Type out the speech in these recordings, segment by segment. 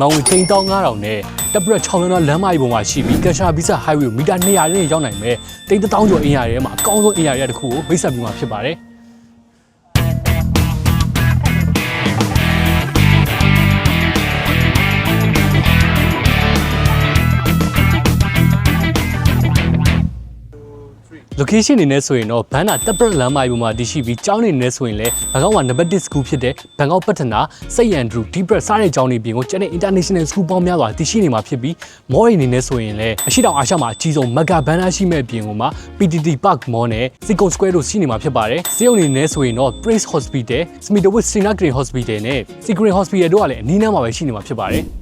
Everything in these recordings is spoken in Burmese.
မောင်ဝင်ထိန်တောင်း9000နဲ့တပ်ပရက်6လမ်းလမ်းမကြီးပေါ်မှာရှိပြီးကန်ရှာဘီဆာ highway ကိုမီတာ200နဲ့ရောက်နိုင်မယ်တိတ်တောင်းကျော်အင်ယာတွေမှာအကောင်းဆုံးအင်ယာတွေတစ်ခုကိုမိတ်ဆက်ပြီးမှဖြစ်ပါတယ် location အနေနဲ့ဆိုရင်တော့ဘန်နာတပ်ပရက်လမ်းမကြီးပေါ်မှာတည်ရှိပြီးကျောင်းနေနေဆိုရင်လည်းဘန်ကောက်မှာ number 1 school ဖြစ်တဲ့ဘန်ကောက်ပတ္ထနာစိတ်ရန်ဒရူဒီပရက်စားတဲ့ကျောင်းတွေပြင်ကိုကျန်တဲ့ international school ပေါင်းများစွာတည်ရှိနေမှာဖြစ်ပြီး mall တွေအနေနဲ့ဆိုရင်လည်းအရှိတောင်အာရှမှာအကြီးဆုံး mega ဘန်နာရှိမဲ့ပြင်ကိုမှာ PTT Park Mall နဲ့ Seiko Square တို့ရှိနေမှာဖြစ်ပါတယ်။စေုံအနေနဲ့ဆိုရင်တော့ Praise Hospital, Smithwick Sina Green Hospital နဲ့ Secret Hospital တို့ကလည်းအနီးနားမှာပဲရှိနေမှာဖြစ်ပါတယ်။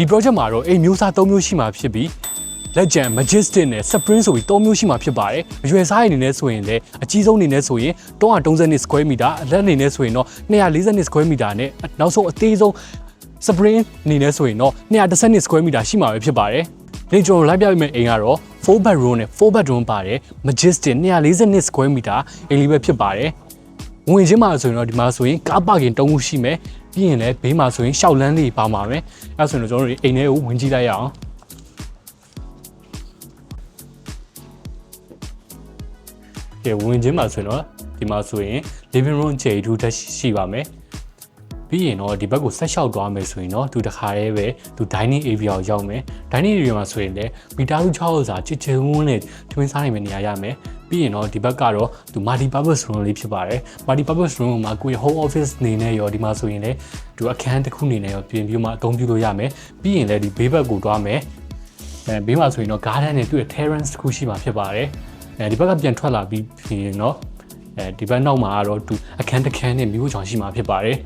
ဒီ project မှာတော့အိမ်မျိုးစား၃မျိုးရှိမှာဖြစ်ပြီး Legend, Majestic နဲ့ Supreme ဆိုပြီး၃မျိုးရှိမှာဖြစ်ပါတယ်။အရွယ်စားအနေနဲ့ဆိုရင်လည်းအကြီးဆုံးအနေနဲ့ဆိုရင်330 square meter အလက်အနေနဲ့ဆိုရင်တော့240 square meter နဲ့နောက်ဆုံးအသေးဆုံး Supreme အနေနဲ့ဆိုရင်တော့210 square meter ရှိမှာပဲဖြစ်ပါတယ်။ဒီကျွန်တော်လိုက်ပြပေးမယ့်အိမ်ကတော့4 bedroom နဲ့4 bedroom ပါတယ် Majestic 240 square meter အိမ်လေးပဲဖြစ်ပါတယ်။ဝင်ချင်းမှာဆိုရင်တော့ဒီမှာဆိုရင်ကားပါကင်တုံးခုရှိမယ် ပြီးရင်လည်းဘေးမှာဆိုရင်ရှောက်လန်းလေးပါမှာပဲအဲဒါဆိုရင်တော့ကျွန်တော်တို့အိမ်ထဲကိုဝင်ကြည့်လိုက်ရအောင်ကဲဝင်ချင်းမှာဆိုရင်တော့ဒီမှာဆိုရင် living room ခြေထူးတက်ရှိပါမယ် ပြီးရင်တော့ဒီဘက်ကိုဆက်လျှောက်သွားမယ်ဆိုရင်တော့သူတခါတည်းပဲသူ dining area ကိုရောက်မယ် dining area မှာဆိုရင်လည်းမီတာလူ6ဥစားချစ်ချင်ဝန်းနဲ့ထမင်းစားနိုင်မယ့်နေရာရမယ်ပြီးရင်တော့ဒီဘက်ကတော့သူ multi purpose room လေးဖြစ်ပါတယ် multi purpose room မှာကိုယ့်ရဲ့ home office နေနဲ့ရောဒီမှာဆိုရင်လည်းသူအခန်းတစ်ခုနေနဲ့ရောပြင်ပြီးမှအသုံးပြုလို့ရမယ်ပြီးရင်လည်းဒီဘေးဘက်ကိုတွားမယ်အဲဘေးမှာဆိုရင်တော့ garden နဲ့သူ့ရဲ့ terrace တစ်ခုရှိမှာဖြစ်ပါတယ်အဲဒီဘက်ကပြန်ထွက်လာပြီးပြင်တော့အဲဒီဘက်နောက်မှာကတော့သူအခန်းတစ်ခန်းနဲ့မြို့ချောင်ရှိမှာဖြစ်ပါတယ်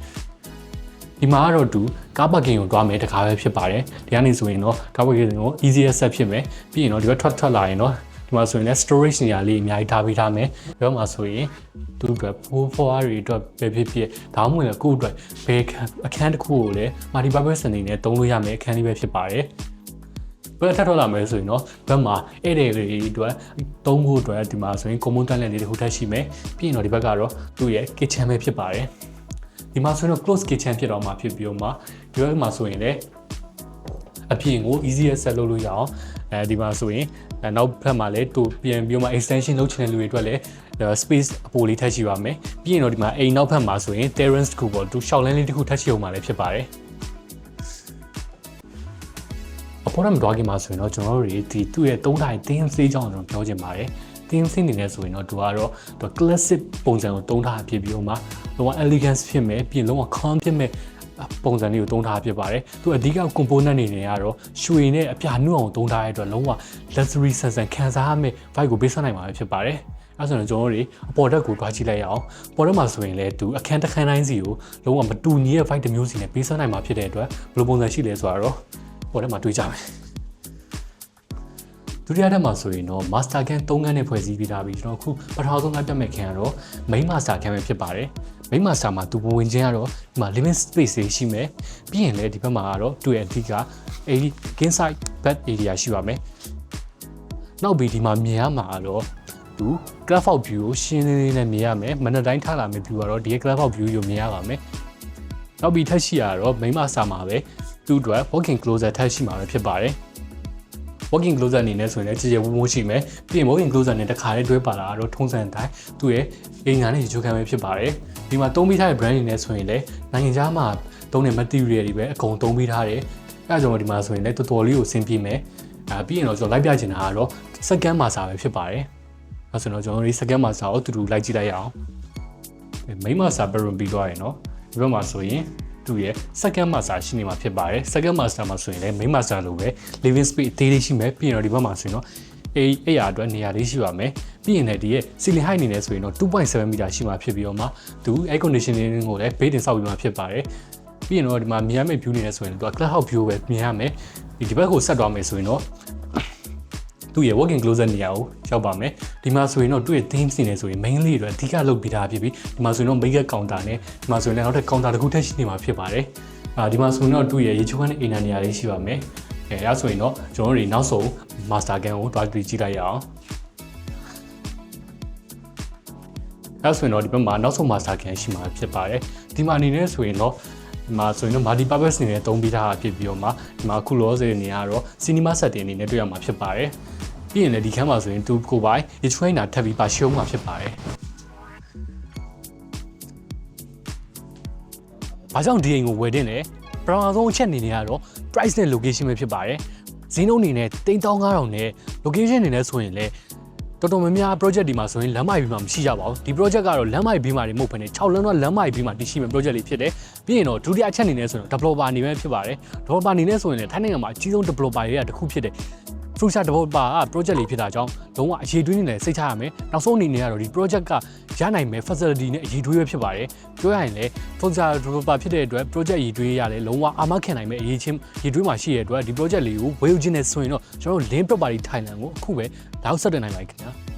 ဒီမှာကတော့သူကားပါကင်ကိုတွားမယ်တခါပဲဖြစ်ပါတယ်ဒီကနေဆိုရင်တော့ကားပါကင်ကို easy access ဖြစ်မယ်ပြီးရင်တော့ဒီဘက်ထွက်ထွက်လာရင်တော့ဒီမှာဆိုရင်လည်း storage နေရာလေးအများကြီးထားပေးထားမယ်ပြီးတော့မှဆိုရင်သူ့အတွက်ဖိုးဖွားတွေအတွက်ပဲဖြစ်ဖြစ်ဒါမှမဟုတ်လည်းကိုယ့်အတွက်ဘယ်အခန်းတစ်ခုကိုလည်း multi purpose အနေနဲ့သုံးလို့ရမယ်အခန်းလေးပဲဖြစ်ပါတယ်ဘယ်ထပ်ထွက်လာမယ်ဆိုရင်တော့ဘက်မှာဧည့်သည်တွေအတွက်သုံးဖို့အတွက်ဒီမှာဆိုရင် common toilet လေးတစ်ခုထပ်ရှိမယ်ပြီးရင်တော့ဒီဘက်ကတော့သူ့ရဲ့ kitchen ပဲဖြစ်ပါတယ် ဒီမှာဆိုရင်တော့ close kitchen ဖြစ်တော့မှာဖြစ်ပြီးတော့မှဒီဘက်မှာဆိုရင်လည်းအပြင်ကို easy access လုပ်လို့ရအောင်အဲဒီမှာဆိုရင်အဲနောက်ဘက်မှာလည်းတူပြန်ပြီးတော့မှ extension လုပ်ချင်တဲ့လူတွေအတွက်လည်း space အပိုလေးထပ်ရှိပါမယ်ပြီးရင်တော့ဒီမှာအိမ်နောက်ဘက်မှာဆိုရင် terrace တစ်ခုပေါ့သူရှောက်လန်းလေးတစ်ခုထပ်ရှိအောင်မှာလည်းဖြစ်ပါတယ်အပေါ်မှာတော့ခင်မှာဆိုရင်တော့ကျွန်တော်တို့တွေဒီသူ့ရဲ့သုံးတိုင်းတင်းစေးကြောင်းကျွန်တော်ပြောချင်ပါတယ် တင်းစင်းနေနေဆိုရင်တော့သူကတော့သူ classic ပုံစံကိုသုံးထားဖြစ်ပြီးတော့မှလုံးဝ elegance ဖြစ်မယ်ပြီးရင်လုံးဝ calm ဖြစ်မယ်ပုံစံလေးကိုသုံးထားဖြစ်ပါတယ်သူအဓိက component တွေနဲ့ကတော့ရွှေနဲ့အပြာနှုတ်အောင်သုံးထားတဲ့အတွက်လုံးဝ luxury ဆန်ဆန်ခံစားရမယ့် vibe ကိုပေးဆက်နိုင်မှာဖြစ်ပါတယ်အဲဆိုရင်ကျွန်တော်တို့အပေါ်ဓာတ်ကိုတွားကြည့်လိုက်ရအောင်ပေါ်ဓာတ်မှာဆိုရင်လည်းသူအခန်းတစ်ခန်းတိုင်းစီကိုလုံးဝမတူညီတဲ့ vibe တစ်မျိုးစီနဲ့ပေးဆက်နိုင်မှာဖြစ်တဲ့အတွက်ဘယ်လိုပုံစံရှိလဲဆိုတော့ပေါ်ဓာတ်မှာတွေးကြမယ် ဒုတိယထပ်မှာဆိုရင်တော့ master can 3ခန်းနဲ့ဖွဲ့စည်းပြီးသားပြီကျွန်တော်အခုပထမဆုံးကပြတ်မဲ့ခံကတော့ main master can ပဲဖြစ်ပါတယ် main master မှာသူဝင်ချင်းကတော့ဒီမှာ living space တွေရှိမယ်ပြီးရင်လည်းဒီဘက်မှာကတော့သူ့ရဲ့အဓိကအဲဒီ king side bed area ရှိပါမယ်နောက်ပြီးဒီမှာမြင်ရမှာကတော့သူ club out view ကိုရှင်းလင်းလေးနဲ့မြင်ရမယ်မနက်တိုင်းထားလာမယ့် view ကတော့ဒီ club out view ကိုမြင်ရပါမယ်နောက်ပြီးထပ်ရှိရတော့ main master မှာပဲသူ့အတွက် walking closet ထပ်ရှိမှာပဲဖြစ်ပါတယ် walking closet အနေနဲ့ဆိုရင်လည်းကြည်ကြဲဝုန်းဝုန်းရှိမယ်ပြီးရင် walking closet နဲ့တခါလေးတွဲပါလာတော့ထုံးစံတိုင်းသူ့ရဲ့အင်္ဂါနဲ့ရေချိုးခံပဲဖြစ်ပါတယ်ဒီမှာသုံးပြီးထားတဲ့ brand အနေနဲ့ဆိုရင်လည်းနိုင်ငံခြားမှာသုံးတဲ့ material တွေပဲအကုန်သုံးပြီးထားတယ်အဲဒါကြောင့်ဒီမှာဆိုရင်လည်းတော်တော်လေးကိုဆင်ပြေမယ်အဲပြီးရင်တော့ကျွန်တော်လိုက်ပြချင်တာကတော့ second master ပဲဖြစ်ပါတယ်အဲဆိုတော့ကျွန်တော်ဒီ second master ကိုတူတူလိုက်ကြည့်လိုက်ရအောင် main master bedroom ပြီးသွားရင်เนาะဒီဘက်မှာဆိုရင် သူ့ရဲ့ second master ရှိနေမှာဖြစ်ပါတယ် second master မှာဆိုရင်လည်း main master လိုပဲ living space အသေးလေးရှိမယ်ပြီးရင်တော့ဒီဘက်မှာဆိုရင်တော့အေးအဲ့ရအတွက်နေရာလေးရှိပါမယ်ပြီးရင်လည်းဒီရဲ့ ceiling height အနေနဲ့ဆိုရင်တော့2.7 meter ရှိမှာဖြစ်ပြီးတော့မှသူ air conditioning ကိုလည်းဘေးတင်ဆောက်ပြီးမှဖြစ်ပါတယ်ပြီးရင်တော့ဒီမှာမြင်ရမယ့် view နေနဲ့ဆိုရင်တော့ cloud house view ပဲမြင်ရမယ်ဒီဒီဘက်ကိုဆက်သွားမယ်ဆိုရင်တော့ သူ့ရဲ့ walk-in closet နေရာကိုရောက်ပါမယ်ဒီမှာဆိုရင်တော့သူ့ရဲ့ theme စီနေဆိုရင် mainly တော့အဓိကလုပ်ပေးတာဖြစ်ပြီးဒီမှာဆိုရင်တော့ makeup counter နဲ့ဒီမှာဆိုရင်လည်းနောက်ထပ် counter တစ်ခုထပ်ရှိနေမှာဖြစ်ပါတယ်အာဒီမှာဆိုရင်တော့သူ့ရဲ့ရေချိုးခန်းနဲ့အိမ်နာနေရာလေးရှိပါမယ်အဲဒါဆိုရင်တော့ကျွန်တော်တို့နောက်ဆုံး master gun ကိုတွားတွေ့ကြည့်လိုက်ရအောင်အဲ့ဆိုရင်တော့ဒီဘက်မှာနောက်ဆုံး master gun ရှိမှာဖြစ်ပါတယ်ဒီမှာအနေနဲ့ဆိုရင်တော့ ဒီမှာဆိုရင်တော့ multi purpose အနေနဲ့သုံးပြီးသားဖြစ်ပြီးတော့မှဒီမှာအခုလောဆယ်နေရတော့ cinema setting အနေနဲ့တွေ့ရမှာဖြစ်ပါတယ်ပြီးရင်လည်းဒီခန်းမှာဆိုရင်သူကိုပိုင် trainer ထပ်ပြီးပါရှုံးမှာဖြစ်ပါတယ်ဘာကြောင့်ဒီအိမ်ကိုဝယ်တင်လဲပထမဆုံးအချက်အနေနဲ့ကတော့ price နဲ့ location ပဲဖြစ်ပါတယ်ဈေးနှုန်းအနေနဲ့3500နဲ့ location အနေနဲ့ဆိုရင်လည်း တော်တော်များများ project ဒီမှာဆိုရင်လမ်းမကြီးမှာမရှိကြပါဘူးဒီ project ကတော့လမ်းမကြီးဘေးမှာနေမဟုတ်ဘဲနဲ့6လမ်းတော့လမ်းမကြီးဘေးမှာတည်ရှိမဲ့ project လေးဖြစ်တယ်ပြီးရင်တော့ဒုတိယအချက်အနေနဲ့ဆိုရင် developer အနေနဲ့ဖြစ်ပါတယ် developer အနေနဲ့ဆိုရင်လည်းထိုင်းနိုင်ငံမှာအကြီးဆုံး developer တွေကတစ်ခုဖြစ်တယ် Future Developer က project လေးဖြစ်တာကြောင့်လုံးဝအရေးတွင်းနေတယ်စိတ်ချရမယ်နောက်ဆုံးအနေနဲ့ကတော့ဒီ project ကရနိုင်မဲ့ facility နဲ့အရေးတွင်းပဲဖြစ်ပါတယ်ပြောရရင်လည်း Future Developer ဖြစ်တဲ့အတွက် project ရည်တွင်းရတယ်လုံးဝအာမခံနိုင်မဲ့အရေးချင်းရည်တွင်းမှာရှိရတဲ့အတွက်ဒီ project လေးကိုဝယ်ယူခြင်းနဲ့ဆိုရင်တော့ကျွန်တော်တို့ Link Property Thailand ကိုအခုပဲလောက်ဆက်တင်နိုင်ပါခင်ဗျာ